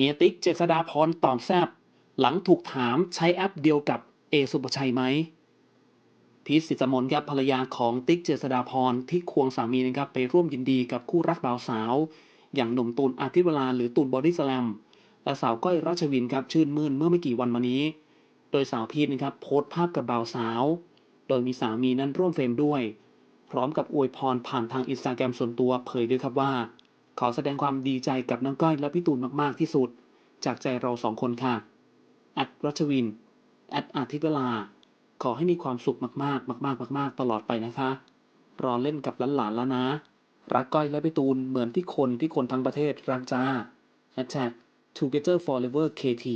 เมียติ๊กเจษดาพรตอบแซบหลังถูกถามใช้แอปเดียวกับเอสุปชัยไหมพีชสิตมนครับภรรยาของติ๊กเจษดาพรที่ควงสามีนะครับไปร่วมยินดีกับคู่รักบ่าวสาว อย่างหนุ่มตูนอาทิตย์เวลาหรือตูนบอดี้สแลมและสาวก้อยราชวินครับชื่นมื่นเมื่อไม่กี่วันมานี้ โดยสาวพีชนะครับโพสต์ภาพกับบ่าวสาว โดยมีสามีนั้นร่วมเฟรมด้วย พร้อมกับอวยพรผ่านทางอินสตาแกรมส่วนตัวเผยด้วยครับว่า ขอแสดงความดีใจกับน้องก้อยและพี่ตูนมาก ๆ ที่สุด จากใจเราสองคนค่ะแอดรัชวินแอดอาทิตลา ขอให้มีความสุขมากๆ มาก ๆ มาก ๆ ตลอดไปนะคะ รอเล่นกับหลานๆแล้วนะ รักก้อยและพี่ตูนเหมือนที่คนที่คนทั้งประเทศรักจ้า Hashtag Together Forever KT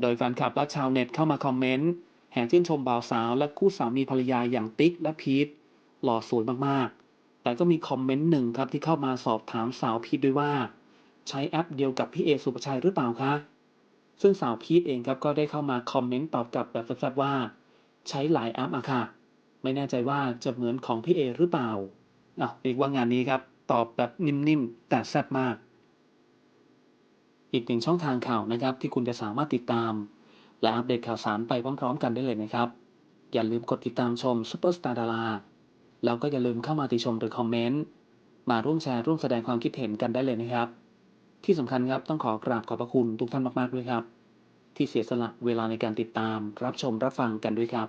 โดยแฟนคลับและชาวเน็ตเข้ามาคอมเมนต์ แห่ชื่นชมบ่าวสาวและคู่สามีภรรยาอย่างติ๊กและพีทหล่อสวยมากๆ แต่ก็มีคอมเมนต์หนึ่งครับที่เข้ามาสอบถามสาวพีทด้วยว่า ใช้แอปเดียวกับพี่เอสุปชัยหรือเปล่าคะซึ่งสาวพีทเองครับก็ได้เข้ามาคอมเมนต์ตอบกลับแบบสั้นๆว่า ใช้หลายแอปอะค่ะ ไม่แน่ใจว่าจะเหมือนของพี่เอหรือเปล่าอะเรียกว่างานนี้ครับ ตอบแบบนิ่มๆ แต่แซ่บมาก อีกหนึ่งช่องทางข่าวนะครับ ที่คุณจะสามารถติดตาม และอัปเดตข่าวสารไปพร้อมๆ กันได้เลยนะครับ อย่าลืมกดติดตามชมซุปเปอร์สตาร์ดารา แล้วก็อย่าลืมเข้ามาติชมหรือคอมเมนต์ มาร่วมแชร์ร่วมแสดงความคิดเห็นกันได้เลยนะครับ ที่สำคัญครับต้องขอกราบขอบพระคุณทุกท่านมากๆด้วยครับ ที่เสียสละเวลาในการติดตาม รับชมรับฟังกันด้วยครับ